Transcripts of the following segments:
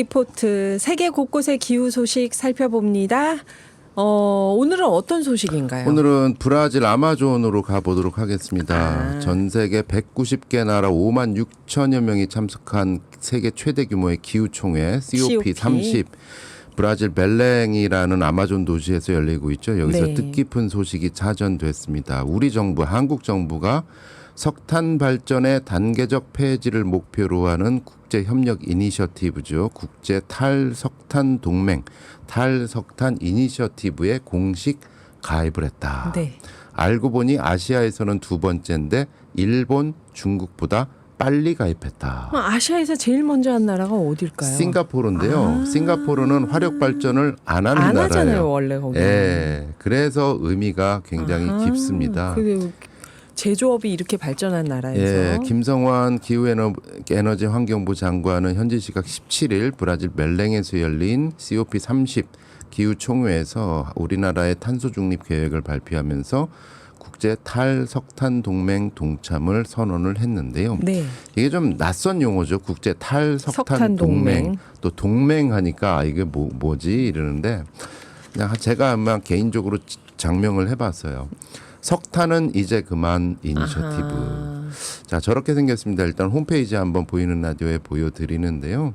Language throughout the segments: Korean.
리포트 세계 곳곳의 기후 소식 살펴봅니다. 어, 오늘은 어떤 소식인가요? 오늘은 브라질 아마존으로 가보도록 하겠습니다. 아. 전 세계 190개 나라 5만 6천여 명이 참석한 세계 최대 규모의 기후총회 COP 30 브라질 벨랭이라는 아마존 도시에서 열리고 있죠. 여기서 네. 뜻깊은 소식이 자전됐습니다. 우리 정부, 한국 정부가 석탄 발전의 단계적 폐지를 목표로 하는 국제 협력 이니셔티브죠. 국제 탈석탄 동맹, 탈석탄 이니셔티브에 공식 가입을 했다. 네. 알고 보니 아시아에서는 두 번째인데 일본, 중국보다 빨리 가입했다. 어, 아시아에서 제일 먼저 한 나라가 어딜까요? 싱가포르인데요. 아. 싱가포르는 화력 발전을 안 하는 안 나라예요. 하잖아요, 원래 거기. 예. 그래서 의미가 굉장히 아하. 깊습니다. 그 제조업이 이렇게 발전한 나라에서 예, 김성환 기후에너지 환경부 장관은 현지 시각 17일 브라질 멜랭에서 열린 COP 30 기후 총회에서 우리나라의 탄소 중립 계획을 발표하면서 국제 탈석탄 동맹 동참을 선언을 했는데요. 네. 이게 좀 낯선 용어죠. 국제 탈석탄 석탄 동맹. 동맹. 또 동맹 하니까 아, 이게 뭐, 뭐지 이러는데 그냥 제가 아마 개인적으로 지- 장명을 해봤어요. 석탄은 이제 그만 이니셔티브. 아하. 자 저렇게 생겼습니다. 일단 홈페이지 한번 보이는 라디오에 보여드리는데요.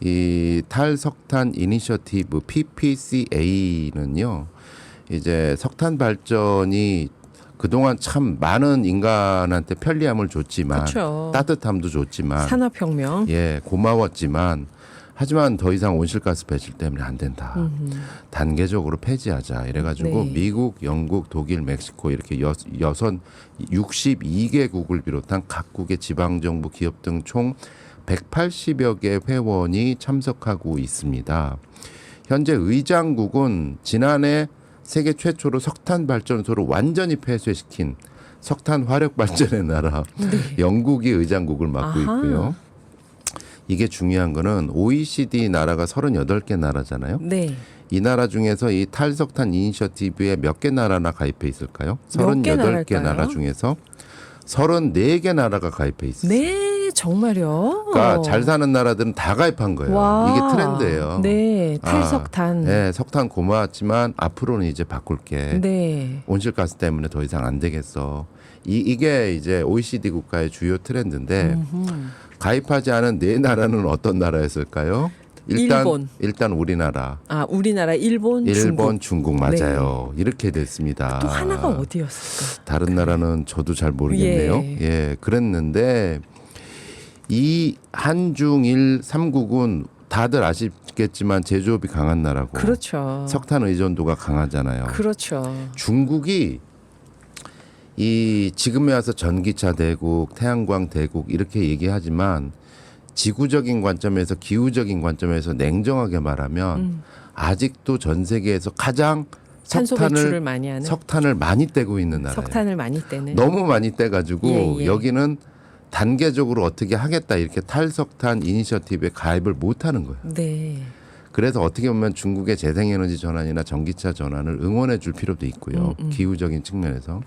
이 탈석탄 이니셔티브 PPCA는요. 이제 석탄 발전이 그동안 참 많은 인간한테 편리함을 줬지만 그렇죠. 따뜻함도 줬지만 산업혁명. 예 고마웠지만 하지만 더 이상 온실가스 배출 때문에 안 된다. 음흠. 단계적으로 폐지하자 이래가지고 네. 미국, 영국, 독일, 멕시코 이렇게 여, 여섯 62개국을 비롯한 각국의 지방정부 기업 등 총 180여 개 회원이 참석하고 있습니다. 현재 의장국은 지난해 세계 최초로 석탄 발전소를 완전히 폐쇄시킨 석탄 화력 발전의 나라 영국이 의장국을 맡고 네. 아하. 있고요. 이게 중요한 거는 OECD 나라가 38개 나라잖아요. 네. 이 나라 중에서 이 탈석탄 이니셔티브에 몇 개 나라나 가입해 있을까요? 몇개 38개 나라일까요? 나라 중에서 34개 나라가 가입해 있어요. 네, 정말요. 그러니까 잘 사는 나라들은 다 가입한 거예요. 와. 이게 트렌드예요. 네, 아, 탈석탄. 네, 석탄 고마웠지만 앞으로는 이제 바꿀게. 네. 온실가스 때문에 더 이상 안 되겠어. 이, 이게 이제 OECD 국가의 주요 트렌드인데 음흠. 가입하지 않은 네 나라는 어떤 나라였을까요? 일단 일본. 일단 우리나라, 아, 우리나라, 일본, 일본, 중국. 중국, 맞아요. 이렇게 됐습니다. 또 하나가 어디였을까? 다른 나라는 저도 잘 모르겠네요. 예. 예, 그랬는데 이 한중일 삼국은 다들 아시겠지만 제조업이 강한 나라고 그렇죠. 석탄 의존도가 강하잖아요. 그렇죠. 중국이 이 지금에 와서 전기차 대국, 태양광 대국 이렇게 얘기하지만 지구적인 관점에서 기후적인 관점에서 냉정하게 말하면 음. 아직도 전 세계에서 가장 석탄을 많이 하는 석탄을 많이 떼고 있는 나라예요. 석탄을 많이 떼는 너무 많이 떼 가지고 예, 예. 여기는 단계적으로 어떻게 하겠다 이렇게 탈석탄 이니셔티브에 가입을 못 하는 거예요. 네. 그래서 어떻게 보면 중국의 재생에너지 전환이나 전기차 전환을 응원해 줄 필요도 있고요. 음, 음. 기후적인 측면에서.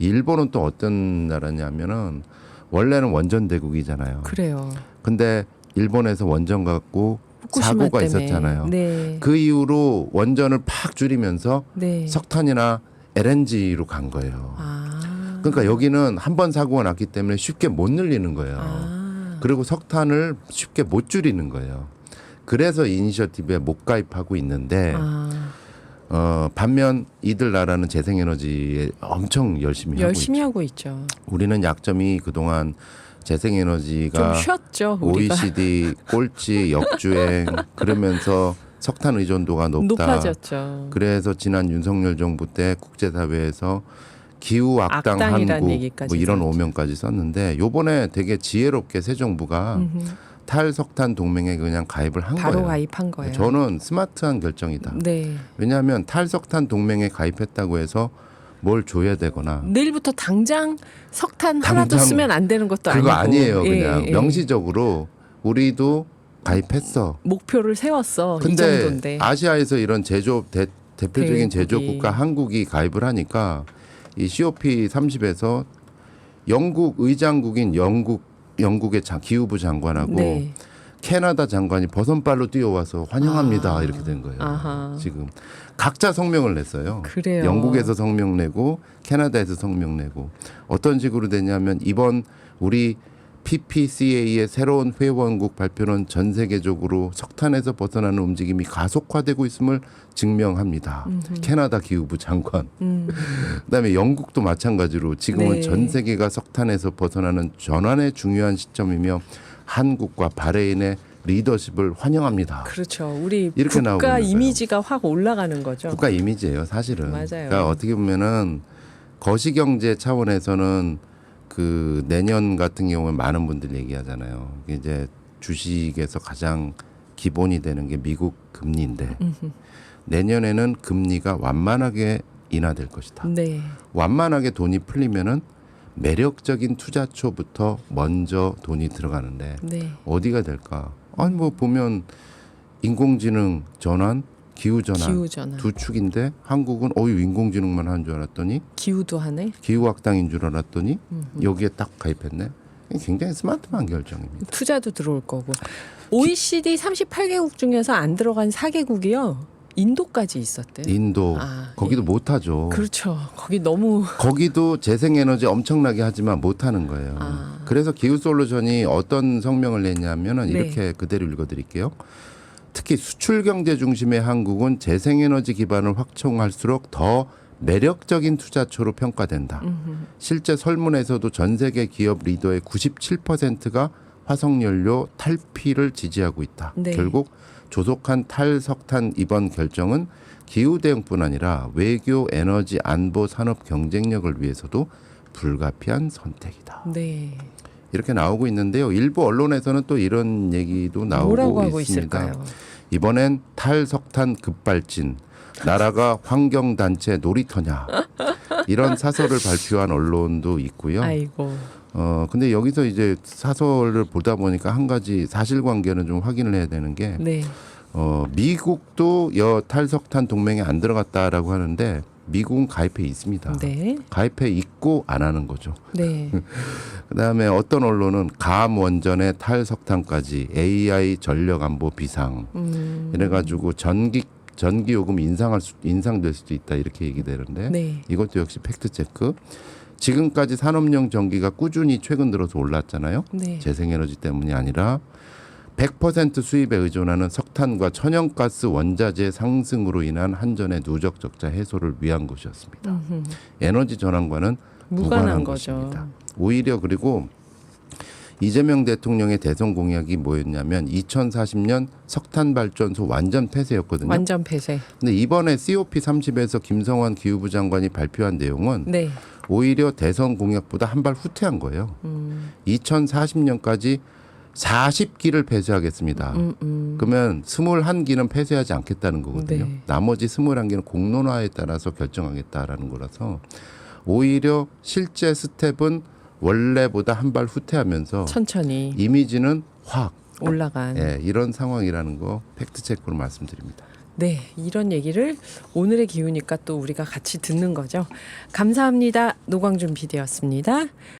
일본은 또 어떤 나라냐면은 원래는 원전 대국이잖아요. 그래요. 근데 일본에서 원전 갖고 사고가 때문에. 있었잖아요. 네. 그 이후로 원전을 팍 줄이면서 네. 석탄이나 LNG로 간 거예요. 아. 그러니까 여기는 한 번 사고가 났기 때문에 쉽게 못 늘리는 거예요. 아. 그리고 석탄을 쉽게 못 줄이는 거예요. 그래서 이니셔티브에 못 가입하고 있는데 아. 어, 반면 이들 나라는 재생에너지에 엄청 열심히, 열심히 하고 하고 있죠. 우리는 약점이 그동안 좀 재생에너지가 쉬었죠. OECD 꼴찌 역주행 그러면서 석탄 의존도가 높다. 높아졌죠. 그래서 지난 윤석열 정부 때 국제사회에서 기후 악당 악당이란 한국 얘기까지 뭐 이런 썼죠. 오명까지 썼는데 요번에 되게 지혜롭게 새 정부가 음흠. 탈석탄 동맹에 그냥 가입을 한 바로 거예요. 가입한 거예요. 저는 스마트한 결정이다. 네. 왜냐하면 탈석탄 동맹에 가입했다고 해서 뭘 줘야 되거나 내일부터 당장 석탄 하나도 당장 쓰면 안 되는 것도 그거 아니고 아니에요. 예, 그냥 예. 명시적으로 우리도 가입했어. 목표를 세웠어. 이 근데 정도인데. 아시아에서 이런 제조업 대, 대표적인 대국이. 제조업 국가 한국이 가입을 하니까 이 COP 30에서 영국 의장국인 영국 영국의 자- 기후부 장관하고 네. 캐나다 장관이 버선발로 뛰어와서 환영합니다 아. 이렇게 된 거예요. 아하. 지금 각자 성명을 냈어요. 그래요. 영국에서 성명 내고 캐나다에서 성명 내고 어떤 식으로 되냐면 이번 우리 PPCA의 새로운 회원국 발표는 전 세계적으로 석탄에서 벗어나는 움직임이 가속화되고 있음을 증명합니다. 캐나다 기후부 장관. 음. 그다음에 영국도 마찬가지로 지금은 네. 전 세계가 석탄에서 벗어나는 전환의 중요한 시점이며 한국과 바레인의 리더십을 환영합니다. 그렇죠. 우리 이렇게 국가 거예요. 이미지가 확 올라가는 거죠. 국가 이미지예요, 사실은. 맞아요. 그러니까 어떻게 보면은 거시경제 차원에서는 그 내년 같은 경우에 많은 분들이 얘기하잖아요. 이제 주식에서 가장 기본이 되는 게 미국 금리인데 내년에는 금리가 완만하게 인하될 것이다. 네. 완만하게 돈이 풀리면은 매력적인 투자처부터 먼저 돈이 들어가는데 네. 어디가 될까? 아니 뭐 보면 인공지능 전환, 기후 전환 기후 전환. 두 축인데 한국은 어유 인공지능만 하는 줄 알았더니 기후도 하네. 기후학당인 줄 알았더니 여기에 딱 가입했네. 굉장히 스마트한 결정입니다. 투자도 들어올 거고. OECD 38개국 중에서 안 들어간 4개국이요. 인도까지 있었대. 인도 아, 거기도 못하죠. 그렇죠. 거기 너무 거기도 재생에너지 엄청나게 하지만 못하는 거예요. 아. 그래서 기후 솔루션이 어떤 성명을 냈냐면은 네. 이렇게 그대로 읽어드릴게요. 특히 수출 경제 중심의 한국은 재생에너지 기반을 확충할수록 더 매력적인 투자처로 평가된다. 음흠. 실제 설문에서도 전 세계 기업 리더의 97%가 화석연료 탈피를 지지하고 있다. 네. 결국 조속한 탈석탄 이번 결정은 기후 대응뿐 아니라 외교, 에너지, 안보, 산업 경쟁력을 위해서도 불가피한 선택이다. 네. 이렇게 나오고 있는데요. 일부 언론에서는 또 이런 얘기도 나오고 뭐라고 하고 있습니다. 이번엔 탈석탄 급발진, 나라가 환경단체 놀이터냐 이런 사설을 발표한 언론도 있고요. 아이고. 어 근데 여기서 이제 사설을 보다 보니까 한 가지 사실관계는 좀 확인을 해야 되는 게 네. 어, 미국도 여 탈석탄 동맹에 안 들어갔다라고 하는데 미국은 가입해 있습니다. 네. 가입해 있고 안 하는 거죠. 네. 그다음에 어떤 언론은 감 원전의 탈석탄까지 AI 전력 안보 비상 음. 이래가지고 전기 전기 요금 인상할 수, 인상될 수도 있다 이렇게 얘기되는데 네. 이것도 역시 팩트 체크. 지금까지 산업용 전기가 꾸준히 최근 들어서 올랐잖아요. 네. 재생에너지 때문이 아니라 100% 수입에 의존하는 석탄과 천연가스 원자재 상승으로 인한 한전의 누적 적자 해소를 위한 것이었습니다. 음흠. 에너지 전환과는 무관한 무관한 거죠. 것입니다. 오히려 그리고 이재명 대통령의 대선 공약이 뭐였냐면 2040년 석탄 발전소 완전 폐쇄였거든요. 완전 폐쇄. 근데 이번에 COP30에서 김성환 기후부 장관이 발표한 내용은 네. 오히려 대선 공약보다 한 발 후퇴한 거예요. 음. 2040년까지 40기를 폐쇄하겠습니다. 음, 음. 그러면 21기는 폐쇄하지 않겠다는 거거든요. 네. 나머지 21기는 공론화에 따라서 결정하겠다라는 거라서 오히려 실제 스텝은 원래보다 한 발 후퇴하면서 천천히 이미지는 확 올라간. 예, 이런 상황이라는 거 팩트 체크로 말씀드립니다. 네, 이런 얘기를 오늘의 기후니까 또 우리가 같이 듣는 거죠. 감사합니다. 노광준 PD였습니다.